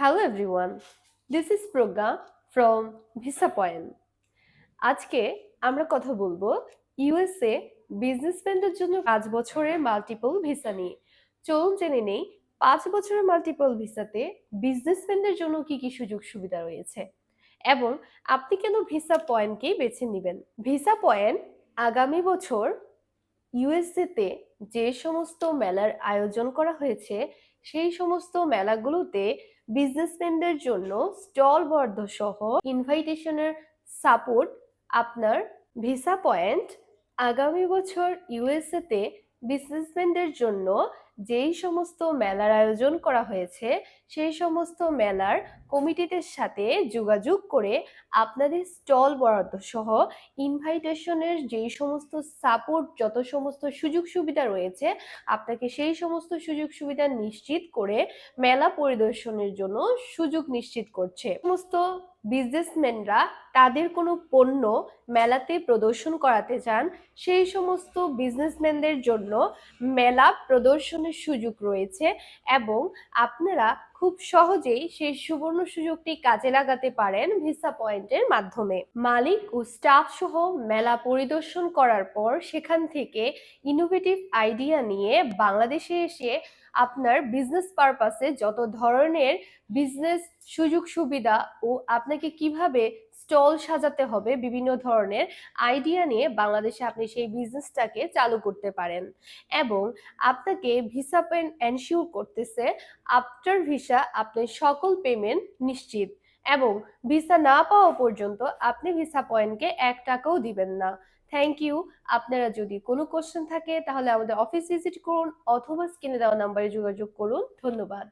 Hello everyone this is Pragya from visa point আজকে আমরা কথা বলব ইউএসএ বিজনেসম্যানদের জন্য পাঁচ বছরের মাল্টিপল ভিসা নিয়ে। চলুন জেনে নেই, পাঁচ বছরের মাল্টিপল ভিসাতে বিজনেসম্যানদের জন্য কি কি সুযোগ সুবিধা রয়েছে এবং আপনি কেন ভিসা পয়েন্টকেই বেছে নেবেন? ভিসা পয়েন্ট আগামী বছর ইউএসএতে যে সমস্ত মেলার আয়োজন করা হয়েছে সেই সমস্ত মেলাগুলোতে বিজনেসম্যানদের জন্য স্টল বর্ধ সহ ইনভাইটেশনের সাপোর্ট আপনার ভিসা পয়েন্ট আগামী বছর ইউএসএতে বিজনেসম্যানদের জন্য যেই সমস্ত মেলার আয়োজন করা হয়েছে, সেই সমস্ত মেলার কমিটিদের সাথে যোগাযোগ করে আপনাদের স্টল বরাদ্দ সহ ইনভাইটেশনের যেই সমস্ত সাপোর্ট, যত সমস্ত সুযোগ সুবিধা রয়েছে, আপনাকে সেই সমস্ত সুযোগ সুবিধা নিশ্চিত করে মেলা পরিদর্শনের জন্য সুযোগ নিশ্চিত করছে। সমস্ত বিজনেসম্যানরা তাদের কোনো পণ্য মেলাতে প্রদর্শন করাতে চান, সেই সমস্ত বিজনেসম্যানদের জন্য মেলা প্রদর্শনের সুযোগ রয়েছে এবং আপনারা খুব সহজেই সেই সুবর্ণ সুযোগটি কাজে লাগাতে পারেন ভিসা পয়েন্টের মাধ্যমে। মালিক ও স্টাফ সহ মেলা পরিদর্শন করার পর সেখান থেকে ইনোভেটিভ আইডিয়া নিয়ে বাংলাদেশে এসে আপনার বিজনেস পারপাসে যত ধরনের বিজনেস সুযোগ সুবিধা ও আপনাকে কীভাবে স্টল সাজাতে হবে, বিভিন্ন ধরনের আইডিয়া নিয়ে বাংলাদেশে আপনি সেই বিজনেসটাকে চালু করতে পারেন। এবং আপনাকে ভিসা পেন এনশিওর করতেছে আফটার ভিসা আপনি সকল পেমেন্ট নিশ্চিত এবং ভিসা না পাওয়া পর্যন্ত আপনি ভিসা পয়েন্টকে এক টাকাও দিবেন না। থ্যাংক ইউ আপনারা যদি কোনো কোশ্চেন থাকে তাহলে আমাদের অফিস ভিজিট করুন অথবা স্ক্রিনে দেওয়া নাম্বারে যোগাযোগ করুন। ধন্যবাদ।